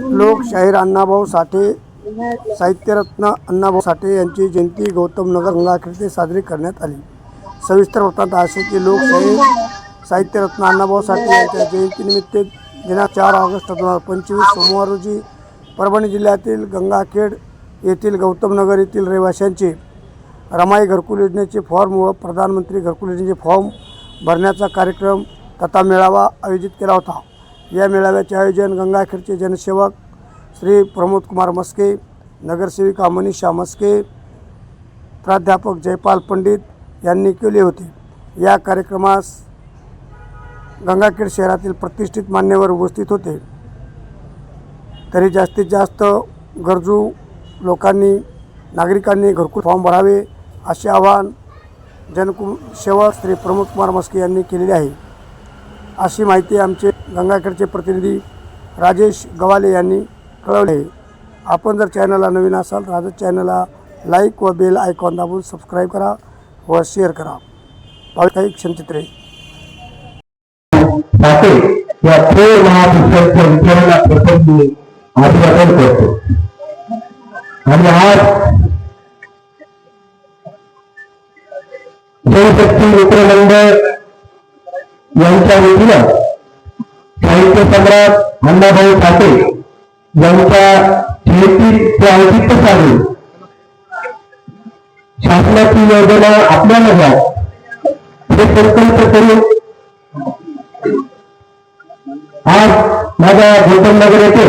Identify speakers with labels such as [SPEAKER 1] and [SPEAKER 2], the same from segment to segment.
[SPEAKER 1] लोक शाहीर अण्णाभाऊ साठे साहित्यरत्न अण्णाभाऊ साठे यांची जयंती गौतम नगर गंगाखेडते साजरी करण्यात आली. सविस्तर वृत्तांत असे की लोकशाहीर साहित्यरत्न अण्णाभाऊ साठे यांच्या जयंतीनिमित्त दिनांक चार ऑगस्ट दोन हजार पंचवीस सोमवार रोजी परभणी जिल्ह्यातील गंगाखेड येथील गौतम नगर येथील रहिवाशांचे रमाई घरकुल योजनेचे फॉर्म व प्रधानमंत्री घरकुल योजनेचे फॉर्म भरण्याचा कार्यक्रम तथा मेळावा आयोजित केला होता. या मेळाव्याचे आयोजन गंगाखेडचे जनसेवक श्री प्रमोद कुमार मस्के नगरसेविका मनीषा मस्के प्राध्यापक जयपाल पंडित यांनी केले होते. या कार्यक्रमास गंगाखेड शहरातील प्रतिष्ठित मान्यवर उपस्थित होते. तरी जास्तीत जास्त गरजू लोकांनी नागरिकांनी घरकुल फॉर्म भरावे असे आवाहन जनकुम सेवक श्री प्रमोद कुमार मस्के यांनी केलेले आहे. अशी माहिती आमचे गंगाखेडचे प्रतिनिधी राजेश गवाले यांनी कळवले आपण जर चॅनलला नवीन असाल तर आजच चॅनलला लाईक व बेल आयकॉन दाबून सबस्क्राईब करा व शेअर करा. काही क्षणचित्रे.
[SPEAKER 2] या थोर महापुरुषांच्या विचाराला प्रथम मी अभिवादन करतो. आणि आज जनशक्ती मित्रमंडळ यांच्या वतीनं साहित्य सम्राट अण्णाभाऊ साठे यांच्या शासनाची योजना हे संकल्प आज माझ्या गौतम नगर येथे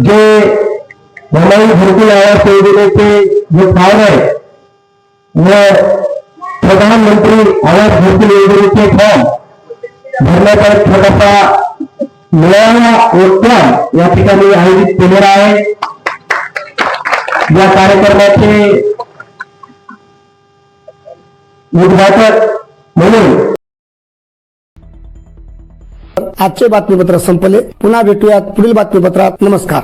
[SPEAKER 2] जे मलाई घरकुल आवास फॉर्म प्रधानमंत्री आवास घरकुल योजनेचे फॉर्म भरण्याचा एक छोटासा मेळावा व या ठिकाणी आयोजित केलेला आहे. या कार्यक्रमाचे उद्घाटक म्हणून
[SPEAKER 1] आजचे बातमीपत्र संपले. पुन्हा भेटूयात पुढील बातमीपत्रात. नमस्कार.